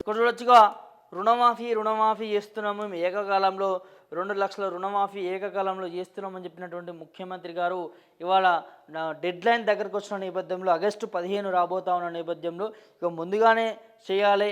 ఇక్కడ చూడొచ్చుగా రుణమాఫీ రుణమాఫీ చేస్తున్నాము. ఏకకాలంలో రెండు లక్షల రుణమాఫీ ఏకకాలంలో చేస్తున్నామని చెప్పినటువంటి ముఖ్యమంత్రి గారు ఇవాళ డెడ్ లైన్ దగ్గరకు వచ్చిన నేపథ్యంలో ఆగస్టు పదిహేను రాబోతా ఉన్న నేపథ్యంలో ఇక ముందుగానే చేయాలి.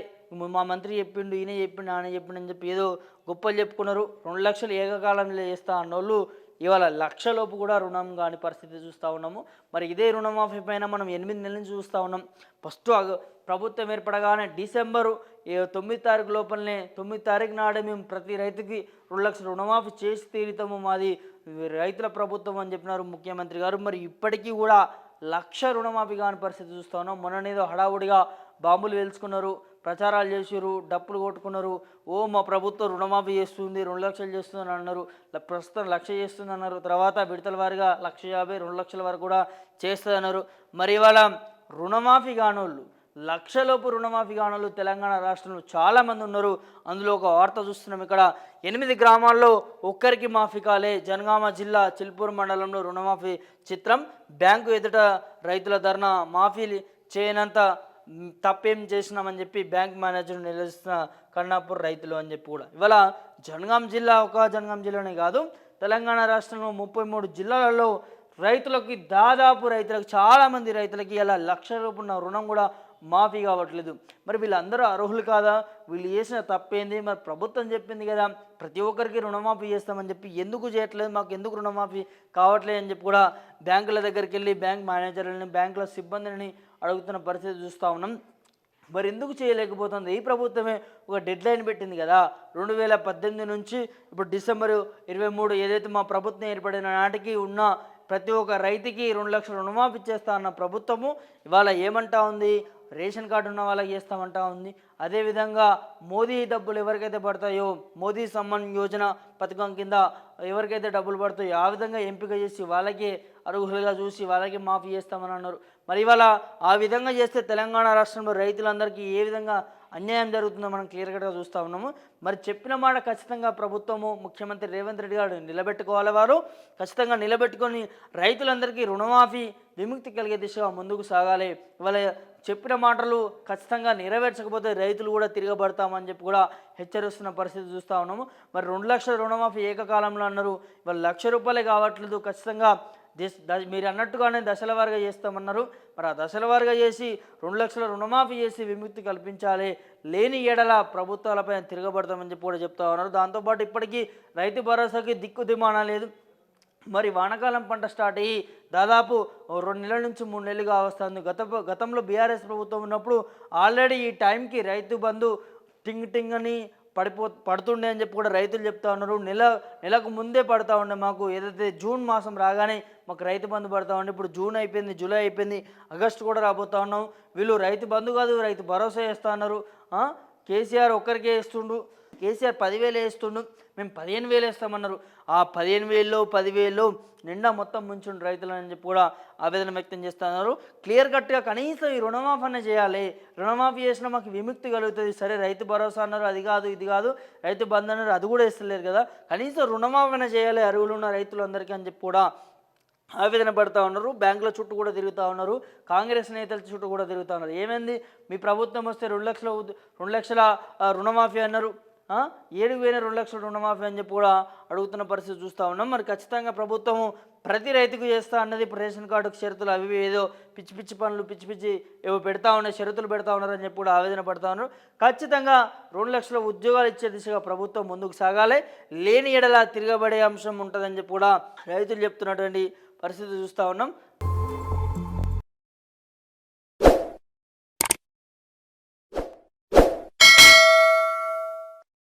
మా మంత్రి చెప్పిండు ఈయన చెప్పిండు ఆయన చెప్పిండు అని చెప్పి ఏదో గొప్పలు చెప్పుకున్నారు. రెండు లక్షలు ఏకకాలంలో చేస్తా అన్నోళ్ళు ఇవాళ లక్షలోపు కూడా రుణం కాని పరిస్థితి చూస్తూ ఉన్నాము. మరి ఇదే రుణమాఫీ పైన మనం ఎనిమిది నెలల నుంచి చూస్తూ ఉన్నాం. ఫస్ట్ అగ- ప్రభుత్వం ఏర్పడగానే డిసెంబరు తొమ్మిది తారీఖు లోపలనే తొమ్మిది తారీఖు నాడే మేము ప్రతి రైతుకి రెండు లక్షల రుణమాఫీ చేసి తీరుతాము మాది రైతుల ప్రభుత్వం అని చెప్పినారు ముఖ్యమంత్రి గారు. మరి ఇప్పటికీ కూడా లక్ష రుణమాఫీ కాని పరిస్థితి చూస్తూ ఉన్నాం. మొన్ననేదో హడావుడిగా బాంబులు వేల్చుకున్నారు ప్రచారాలు చేసారు డప్పులు కొట్టుకున్నారు. ఓ మా ప్రభుత్వం రుణమాఫీ చేస్తుంది రెండు లక్షలు చేస్తుంది అని అన్నారు ప్రస్తుతం లక్ష చేస్తుంది అన్నారు. తర్వాత విడతల వారిగా లక్ష యాభై రెండు లక్షల వరకు కూడా చేస్తుంది అన్నారు. మరి ఇవాళ రుణమాఫీ కానోళ్ళు లక్షలోపు రుణమాఫీ కానోళ్ళు తెలంగాణ రాష్ట్రంలో చాలామంది ఉన్నారు. అందులో ఒక వార్త చూస్తున్నాం ఇక్కడ. ఎనిమిది గ్రామాల్లో ఒక్కరికి మాఫీ కాలే. జనగామ జిల్లా చిల్పూర్ మండలంలో రుణమాఫీ చిత్రం. బ్యాంకు ఎదుట రైతుల ధర్నా మాఫీ చేయనంత తప్పేం చేసినామని చెప్పి బ్యాంక్ మేనేజర్ నిలదీస్తున్న కన్నాపూర్ రైతులు అని చెప్పి కూడా. ఇవాళ జనగాం జిల్లా ఒక జనగాం జిల్లానే కాదు తెలంగాణ రాష్ట్రంలో ముప్పై మూడు జిల్లాలలో రైతులకి దాదాపు రైతులకు చాలామంది రైతులకి ఇలా లక్ష రూపాయల రుణం కూడా మాఫీ కావట్లేదు. మరి వీళ్ళందరూ అర్హులు కాదా? వీళ్ళు చేసిన తప్పేంది? మరి ప్రభుత్వం చెప్పింది కదా ప్రతి ఒక్కరికి రుణమాఫీ చేస్తామని చెప్పి ఎందుకు చేయట్లేదు? మాకు ఎందుకు రుణమాఫీ కావట్లేదు అని చెప్పి కూడా బ్యాంకుల దగ్గరికి వెళ్ళి బ్యాంక్ మేనేజర్లని బ్యాంకుల సిబ్బందిని అడుగుతున్న పరిస్థితి చూస్తూ ఉన్నాం. మరి ఎందుకు చేయలేకపోతుంది? ఈ ప్రభుత్వమే ఒక డెడ్ లైన్ పెట్టింది కదా. రెండు వేల పద్దెనిమిది నుంచి ఇప్పుడు డిసెంబర్ ఇరవై మూడు ఏదైతే మా ప్రభుత్వం ఏర్పడిన నాటికి ఉన్న ప్రతి ఒక్క రైతుకి రెండు లక్షల రుణమాఫీ చేస్తా అన్న ప్రభుత్వము ఇవాళ ఏమంటా ఉంది? రేషన్ కార్డు ఉన్న వాళ్ళకి చేస్తామంటా ఉంది. అదేవిధంగా మోదీ డబ్బులు ఎవరికైతే పడతాయో మోదీ సమ్మాన్ యోజన పథకం కింద ఎవరికైతే డబ్బులు పడతాయో ఆ విధంగా ఎంపిక చేసి వాళ్ళకి అర్హులుగా చూసి వాళ్ళకి మాఫీ చేస్తామని అన్నారు. మరి ఇవాళ ఆ విధంగా చేస్తే తెలంగాణ రాష్ట్రంలో రైతులందరికీ ఏ విధంగా అన్యాయం జరుగుతుందో మనం క్లియర్గా చూస్తూ ఉన్నాము. మరి చెప్పిన మాట ఖచ్చితంగా ప్రభుత్వము ముఖ్యమంత్రి రేవంత్ రెడ్డి గారు నిలబెట్టుకోవాలి వారు. ఖచ్చితంగా నిలబెట్టుకొని రైతులందరికీ రుణమాఫీ విముక్తి కలిగే దిశగా ముందుకు సాగాలి. ఇవాళ చెప్పిన మాటలు ఖచ్చితంగా నెరవేర్చకపోతే రైతులు కూడా తిరగబడతామని చెప్పి కూడా హెచ్చరిస్తున్న పరిస్థితి చూస్తూ ఉన్నాము. మరి రెండు లక్షల రుణమాఫీ ఏకకాలంలో అన్నారు. ఇవాళ లక్ష రూపాయలే కావట్లేదు ఖచ్చితంగా. మీరు అన్నట్టుగానే దశల వారిగా చేస్తామన్నారు. మరి ఆ దశల వారిగా చేసి రెండు లక్షల రుణమాఫీ చేసి విముక్తి కల్పించాలి. లేని ఏడల ప్రభుత్వాలపై తిరగబడతామని చెప్పి కూడా చెప్తా ఉన్నారు. దాంతోపాటు ఇప్పటికీ రైతు భరోసాకి దిక్కు దిమానా లేదు. మరి వానాకాలం పంట స్టార్ట్ అయ్యి దాదాపు రెండు నెలల నుంచి మూడు నెలలుగా వస్తుంది గత గతంలో బీఆర్ఎస్ ప్రభుత్వం ఉన్నప్పుడు ఆల్రెడీ ఈ టైంకి రైతు బంధు టింగ్ టింగ్ అని పడిపో పడుతుండే అని చెప్పి కూడా రైతులు చెప్తా ఉన్నారు. నెల నెలకు ముందే పడతా ఉండే మాకు ఏదైతే జూన్ మాసం రాగానే మాకు రైతు బంధు పడతా ఉండే ఇప్పుడు జూన్ అయిపోయింది జూలై అయిపోయింది ఆగస్టు కూడా రాబోతా ఉన్నాం. వీళ్ళు రైతు బంధు కాదు రైతు భరోసా చేస్తా ఉన్నారు. కేసీఆర్ ఒక్కరికే వేస్తుండు. కేసీఆర్ పదివేలు వేస్తుండు. మేము పదిహేను వేలు వేస్తామన్నారు. ఆ పదిహేను వేలు పదివేలు నిండా మొత్తం ముంచుండు రైతులని చెప్పి కూడా ఆవేదన వ్యక్తం చేస్తున్నారు. క్లియర్ కట్గా కనీసం ఈ రుణమాఫీ చేయాలి. రుణమాఫీ చేసినా మాకు విముక్తి కలుగుతుంది. సరే రైతు భరోసా అన్నారు. అది కాదు ఇది కాదు. రైతు బంధు అన్నారు. అది కూడా ఇస్తలేరు కదా. కనీసం రుణమాఫీ చేయాలి అరువులు ఉన్న రైతులందరికీ అని చెప్పి కూడా ఆవేదన పడుతూ ఉన్నారు బ్యాంకుల చుట్టూ కూడా తిరుగుతూ ఉన్నారు కాంగ్రెస్ నేతల చుట్టూ కూడా తిరుగుతూ ఉన్నారు. ఏమైంది? మీ ప్రభుత్వం వస్తే రెండు లక్షల రెండు లక్షల రుణమాఫీ అన్నారు. ఏడు ఏడుకు పోయిన రెండు లక్షల రుణమాఫీ అని చెప్పి కూడా అడుగుతున్న పరిస్థితి చూస్తూ ఉన్నాం. మరి ఖచ్చితంగా ప్రభుత్వము ప్రతి రైతుకు చేస్తా అన్నది ఇప్పుడు రేషన్ కార్డుకు షరతులు అవి ఏదో పిచ్చి పిచ్చి పనులు పిచ్చి పిచ్చి ఏవో పెడతా ఉన్నాయి షరతులు పెడతా ఉన్నారని చెప్పి కూడా ఆవేదన పడతా ఉన్నారు. ఖచ్చితంగా రెండు లక్షల ఉద్యోగాలు ఇచ్చే దిశగా ప్రభుత్వం ముందుకు సాగాలి. లేని ఎడలా తిరగబడే అంశం ఉంటుందని చెప్పి కూడా రైతులు చెప్తున్నటువంటి పరిస్థితి చూస్తూ ఉన్నాం.